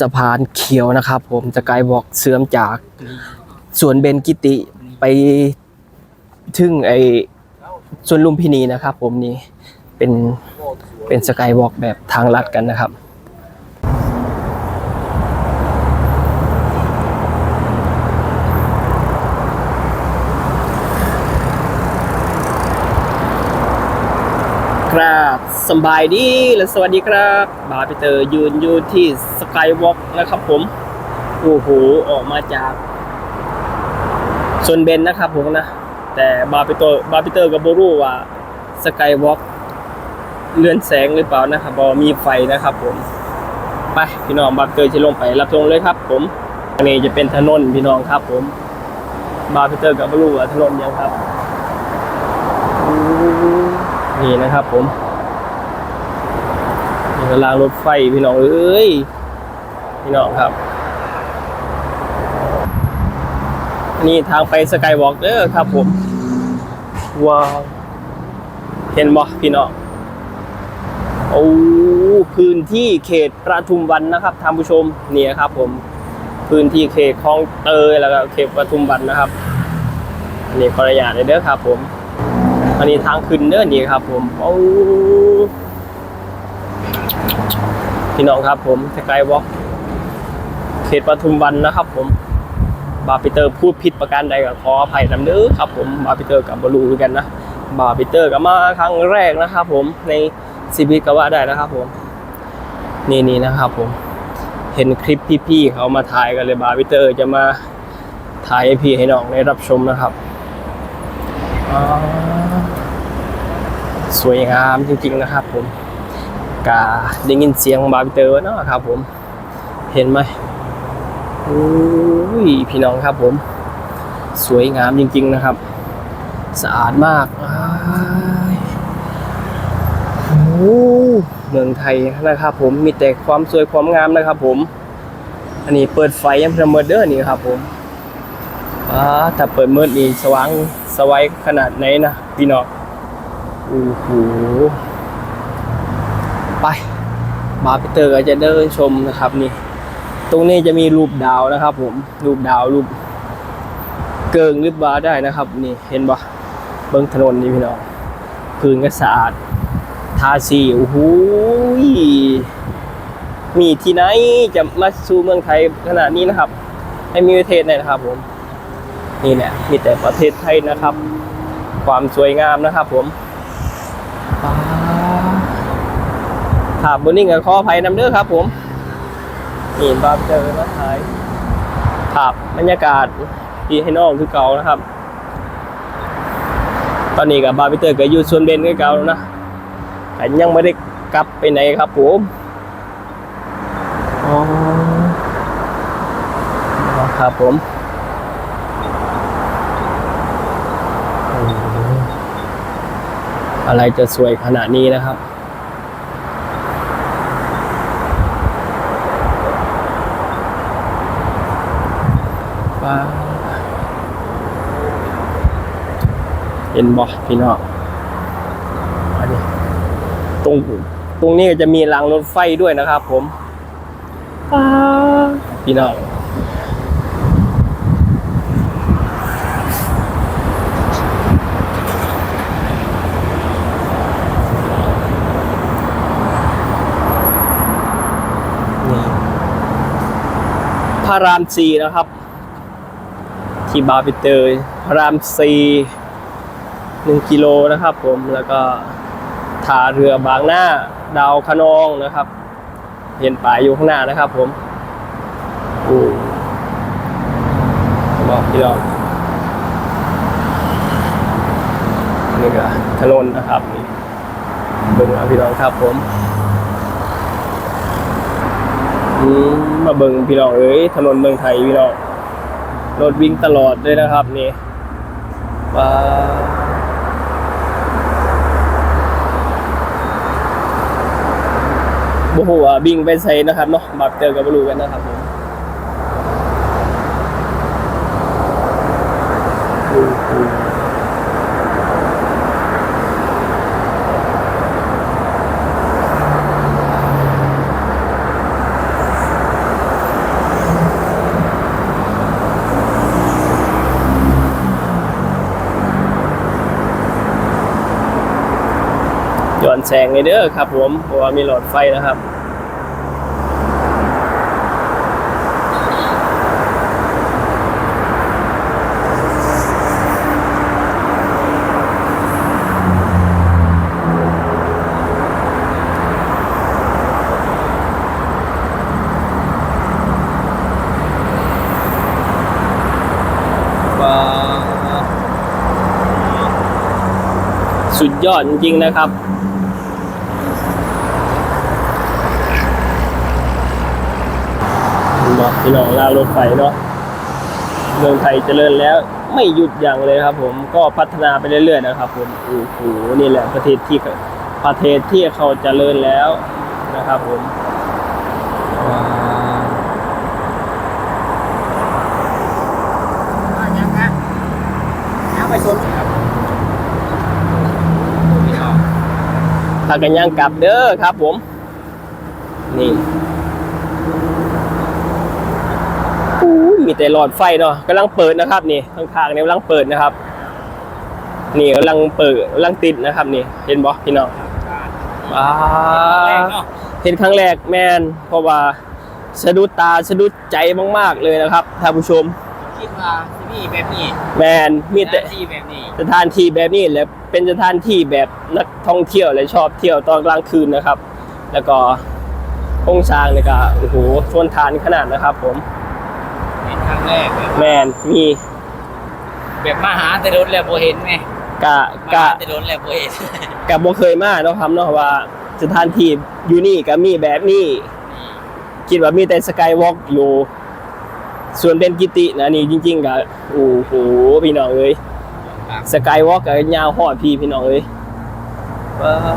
สะพานเขียวนะครับผมจะไกลบอกเสื่อมจากสวนเบนกิติไปถึงไอสวนลุมพินีนะครับ ผมนี่เป็นเป็นสกายวอล์กแบบทางลัดกันนะครับครับ สบายดีและสวัสดีครับบาร์พีเตอร์ยืนอยู่ที่สกายวอล์กนะครับผม โอ้โห ออกมาจากโซนเบนนะครับผมนะ แต่บาร์พีเตอร์บาร์พีเตอร์กับโบรูว่าสกายวอล์กเลื่อนแสงหรือเปล่านะครับบอมีไฟนะครับผม ไปพี่น้องบาร์พีเตอร์จะลงไปรับชมเลยครับ ผมอันนี้จะเป็นถนนพี่น้องครับ ผม บาร์พีเตอร์กับโบรูว่าถนนยังครับนี่นะครับผม นี่กำลังรถไฟพี่น้องเอ้ยพี่น้องครับ นี่ทางไปสกายวอล์กเด้อครับผมว้าวเห็นบ่พี่น้องโอ้พื้นที่เขตประทุมวันนะครับท่านผู้ชมนี่ครับ ผม พื้นที่เขตคลองเตยแล้วก็เขตประทุมวันนะครับอันนี้ขออนุญาตเลยเด้อครับ ผมอันนี้ทางขึ้นเนินนี่ครับ ผมโอ้ พี่น้องครับผมสกายวอล์กเขตปทุมวันนะครับ ผมบาปิเตอร์พูดผิดประการใดก็ขออภัยนำเด้อครับ ผมบาปิเตอร์กับบรูกันนะบาปิเตอร์กับมาครั้งแรกนะครับ ผมในชีวิตก็ว่าได้นะครับ ผม นี่นี่นะครับผมเห็นคลิปพี่ๆเขามาถ่ายกันเลยบาปิเตอร์จะมาถ่ายให้พี่ให้น้องได้รับชมนะครับสวยงามจริงๆนะครับผม กาได้ยินเสียงบาร์บีเตอร์เนาะครับผม เห็นไหมอุ้ยพี่น้องครับผม สวยงามจริงๆนะครับ สะอาดมากอ้โอ้เมืองไทยนะครับผมมีแต่ความสวยความงามนะครับผม อันนี้เปิดไฟยังเพลเมอร์เดอร์นี่ครับผมอ่าถ้าเปิดมืดนี่สว่างสวัยขนาดไหนนะพี่น้องโอ้โห ไปบาพีเตอร์ก็จะเดินชมนะครับนี่ ตรงนี้จะมีรูปดาวนะครับ ผม รูปดาวรูป เกิงหรือบาได้นะครับ นี่เห็นปะเบิ้องถนนนี่พี่น้องพื้นก็สะอาด ทาสีโอ้โหยมีที่ไหนจะมาสู่เมืองไทยขนาดนี้นะครับ ให้มีประเทศไหนนะครับ ผม นี่แหละมีแต่ประเทศไทยนะครับ ความสวยงามนะครับ ผม ถาบบนนิ่งกับขออภัยน้ำเด้อครับ ผมนี่บาร์เจอมาถ่ายภาพบรรยากาศที่ให้น้องคือเก่านะครับ ตอนนี้กับบาร์บิเตอร์ก็อยู่ส่วนเบนคือเก่าแล้วนะแต่ยังไม่ได้กลับไปไหนครับผมอ๋อครับผมอะไรจะสวยขนาดนี้นะครับ ว้าวเห็นบอกพี่น้องอันนี้ตรงตรงนี้ก็จะมีรางรถไฟด้วยนะครับ ผมว้าวพี่น้องนี่พระรามสีนะครับ ที่บาร์บิเตอร์พระรามสี หนึ่งกิโลนะครับ ผมแล้วก็ท่าเรือบางหน้าดาวคะนองนะครับ เห็นป่ายอยู่ข้างหน้านะครับ ผมโอ้บอกพี่น้องนี่ก็ถนนนะครับนี่เบิ่งเอาพี่น้องครับผมมมาเบิ่งพี่น้องเอ้ยถนนเมืองไทยพี่น้องรถวิ่งตลอดเลยนะครับ นี่ว้า บ่ฮู้ว่าบิงไปไสนะครับเนาะบับเจอกับบ่รู้กันนะครับผมอืมอืม แสงในเด้อครับผมเพราะว่ามีหลอดไฟนะครับว้าสุดยอดจริงๆนะครับ บอกพี่น้องลาวรถไฟเนาะเมืองไทยเจริญแล้ว ไม่หยุดยั้งเลยครับ ผมก็พัฒนาไปเรื่อยๆนะครับ ผมโอ้โหนี่แหละประเทศที่ประเทศที่เขาเจริญแล้วนะครับ ผมว้าวอะยังฮะยังไปชนครับพี่น้องพากันย่างกลับเด้อครับ ผม นี่อู้ย มีแต่หลอดไฟเนาะกำลังเปิดนะครับนี่ข้างๆนี่กำลังเปิดนะครับ นี่กำลังเปิดกำลังติดนะครับ นี่ เห็นบ่พี่น้องว้าแรกวเนาะเห็นครั้งแรกแมนเพราะว่าสะดุดตาสะดุดใจมากๆเลยนะครับท่านผู้ชมคิดว่าที่นี่แบบนี้ แมนมีแต่ที่แบบนี้สถานที่แบบนี้แหละเป็นสถานที่แบบนักท่องเที่ยวและชอบเที่ยวตอนกลางคืนนะครับ แล้วก็โครงสร้างเนี่ยก็โอ้โหชวนทานขนาดนะครับผมเห็น ครั้งแรกแบบแมนมีแบบมาหาแต่รถแล้วโบเห็นไหมกะมากะหาแต่รถแล้วโบเห็นกะบ่เคยมาเนาะครับเนาะว่าสถานที่อยู่นี่ก็มีแบบนี้นี่คิดว่ามีแต่สกายวอล์กอยู่ ส่วนเป็นกิตินะนี่จริง ๆก็โอ้โหพี่น้องเอ้ยครับสกายวอล์กก็ยาวฮอดพี่พี่น้องเอ้ยว้าว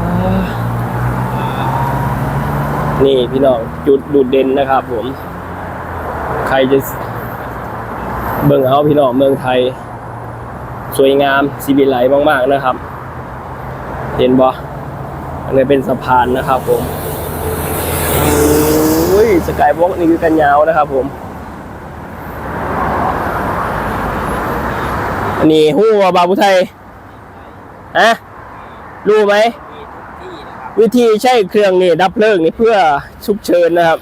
นี่พี่น้องจุดดูดเด่นนะครับผม ใครจะ เบิ่งเอาพี่น้องเมืองไทย สวยงามสีวิไหลมาก ๆ นะครับ เห็นบ่อันนี้เป็นสะพานนะครับผมอุ้ยสกายวอล์กนี่คือกันยาวนะครับผม อันนี้หู้ว่าบาบุไทยอะรู้ไหม วิธีใช้เครื่องนี่ดับเพลิงนี่เพื่อฉุกเฉินนะครับ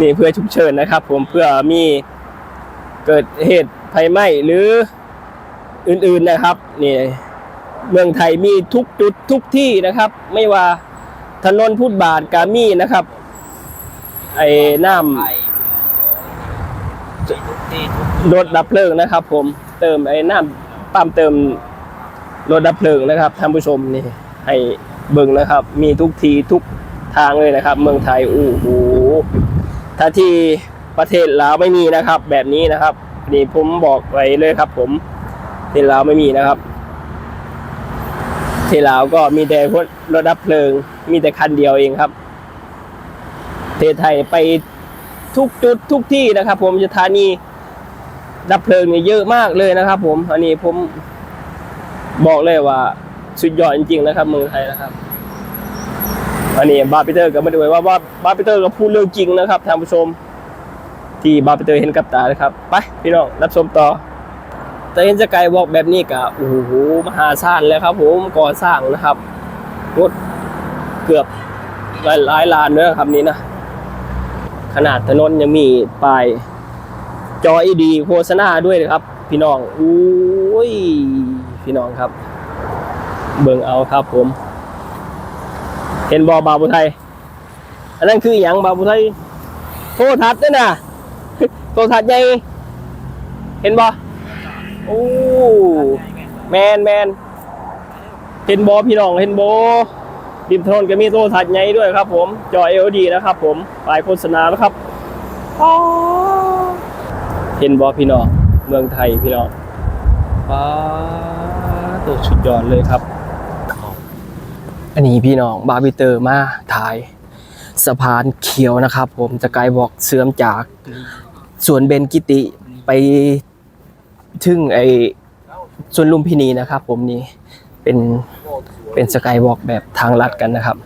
นี่เพื่อฉุกเฉินนะครับ ผมเพื่อมีเกิดเหตุไฟไหม้หรืออื่นๆนะครับนี่เมืองไทยมีทุกจุดทุกที่นะครับ ไม่ว่าถนนพุทธบาทกามีนะครับ ไอ้น้ำรถดับเพลิงนะครับ ผมเติมไอ้น้ำปั๊มเติมรถดับเพลิงนะครับท่านผู้ชมนี่ให้เบิ่งนะครับ มีทุกทีทุกทางเลยนะครับ เมืองไทยอู้หู ถ้าที่ประเทศลาวไม่มีนะครับ แบบนี้นะครับนี่ผมบอกไว้เลยครับ ผมที่ลาวไม่มีนะครับที่ลาวก็มีแต่พวกรถดับเพลิง มีแต่คันเดียวเองครับประเทศไทยไปทุกจุดทุกที่นะครับ ผมสถานีดับเพลิงเนี่ยเยอะมากเลยนะครับ ผมอันนี้ผมบอกเลยว่าสุดยอดจริงๆนะครับ เมืองไทยนะครับ อันนี้บาร์ปิเตอร์ก็ไม่ได้ว่าว่าบาร์ปิเตอร์ก็พูดเรื่องจริงนะครับท่านผู้ชม ที่บาร์ปิเตอร์เห็นกับตานะครับไปพี่น้องรับชมต่อแต่เห็นสกายวอล์กแบบนี้ก็โอ้โหมหาศาลแล้วครับ ผมก่อสร้างนะครับรถเกือบหลายหลายล้านเนอครับนี้นะขนาดถนนยังมีป้ายจอ LED โฆษณาด้วยนะครับ พี่น้องอุ้ยพี่น้องครับ เบิ่งเอาครับผม เห็นบอบาวบุไทย อันนั้นคืออย่างบาวบุไทย โทรทัศน์ด้วยนะโทรทัศน์ใหญ่ เห็นบอโอ้แมนแมนเห็นบอพี่น้องเห็นบอริมถนนก็มีโทรทัศน์ใหญ่ด้วยครับ ผม จอ LED นะครับผมป้ายโฆษณานะครับอ๋อเห็นบอพี่น้องเมืองไทยพี่น้องว้าตัวสุดยอดเลยครับ อันนี้พี่น้องบาร์บิเตอร์มาถ่ายสะพานเขียวนะครับผมจะไกลบอกเสื่อมจากสวนเบนกิติไปถึงไอสวนลุมพินีนะครับ ผมนี่เป็นเป็นสกายวอล์กแบบทางลัดกันนะครับ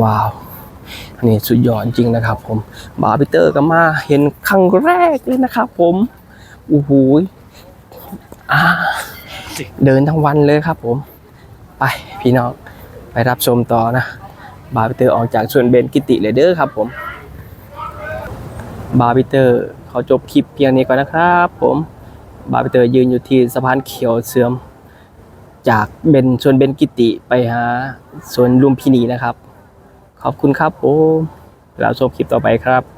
ว้าวอันนี้สุดยอดจริงนะครับ ผมบาร์บิเตอร์ก็มาเห็นครั้งแรกเลยนะครับ ผมโอ้โหเดินทั้งวันเลยครับ ผม ไปพี่น้อง ไปรับชมต่อนะบาร์บิเตอร์ออกจากส่วนเบนกิติเลยเด้อครับผมบาร์บิเตอร์เขาจบคลิปเพียงนี้ก่อนนะครับผมบาร์บิเตอร์ยืนอยู่ที่สะพานเขียวเสื่อม จากเบนส่วนเบนกิติไปหาส่วนลุมพินีนะครับ ขอบคุณครับผมแล้วชมคลิปต่อไปครับ